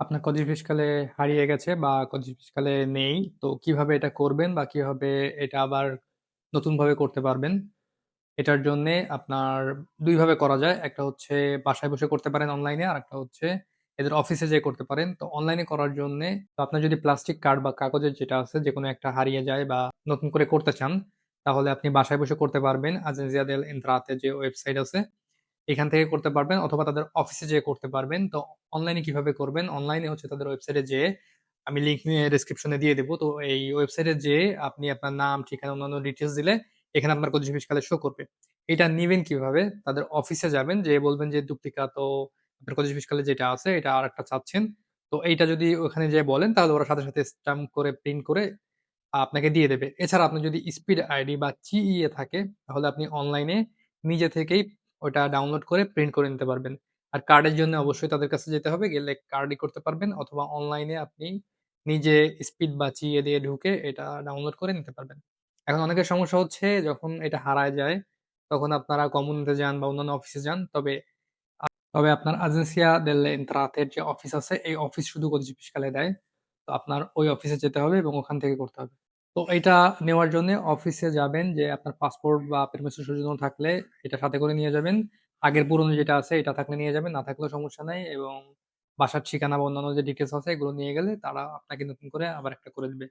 আপনার কজিস ফিসকালে হারিয়ে গেছে বা কজিস ফিসকালে নেই। তো কীভাবে এটা করবেন বা কীভাবে এটা আবার নতুনভাবে করতে পারবেন? এটার জন্যে আপনার ২ ভাবে করা যায়। একটা হচ্ছে বাসায় বসে করতে পারেন অনলাইনে, আর একটা হচ্ছে এদের অফিসে যেয়ে করতে পারেন। তো অনলাইনে করার জন্যে তো আপনার যদি প্লাস্টিক কার্ড বা কাগজের যেটা আছে যেকোনো একটা হারিয়ে যায় বা নতুন করে করতে চান, তাহলে আপনি বাসায় বসে করতে পারবেন। Delle Entrate যে ওয়েবসাইট আছে এখান থেকে করতে পারবেন অথবা তাদের অফিসে যেয়ে করতে পারবেন। তো অনলাইনে কীভাবে করবেন? অনলাইনে হচ্ছে তাদের ওয়েবসাইটে যেয়ে আমি লিংক নিয়ে ডেসক্রিপশনে দিয়ে দেবো তো এই ওয়েবসাইটে যেয়ে আপনি আপনার নাম, ঠিকানা, অন্যান্য ডিটেলস দিলে এখানে আপনার কজিস ফিসকালে শো করবে। এটা নিবেন কীভাবে? তাদের অফিসে যাবেন, যে বলবেন যে দুপ্লিকাতো আপনার কজিস ফিসকালে যেটা আছে এটা আর একটা চাচ্ছেন। তো এইটা যদি ওখানে যেয়ে বলেন তাহলে ওরা সাথে, সাথে স্ট্যাম্প করে প্রিন্ট করে আপনাকে দিয়ে দেবে। এছাড়া আপনি যদি স্পিড আইডি বা চিইএ থাকে তাহলে আপনি অনলাইনে নিজে থেকেই ওটা ডাউনলোড করে প্রিন্ট করে নিতে পারবেন। আর কার্ডের জন্য অবশ্যই তাদের কাছে যেতে হবে। গেলে কার্ডই করতে পারবেন অথবা অনলাইনে আপনি নিজে স্পিড বাঁচিয়ে দিয়ে ঢুকে এটা ডাউনলোড করে নিতে পারবেন। এখন অনেকের সমস্যা হচ্ছে যখন এটা হারায় যায় তখন আপনারা কম্যুনিতে যান বা অন্যান্য অফিসে যান। তবে তবে আপনার delle Entrate যে অফিস আছে এই অফিস শুধু কজিস ফিসকালে দেয়। তো আপনার ওই অফিসে যেতে হবে এবং ওখান থেকে করতে হবে। তো এটা নেওয়ার জন্য অফিসে যাবেন যে আপনার পাসপোর্ট বা পেরমিশন সুযোগ থাকলে এটা সাথে করে নিয়ে যাবেন। আগের পুরনো যেটা আছে এটা থাকলে নিয়ে যাবেন, না থাকলেও সমস্যা নাই এবং বাসার ঠিকানা বা অন্যান্য যে ডিটেলস আছে এগুলো নিয়ে গেলে তারা আপনাকে নতুন করে আবার একটা করে দিবে।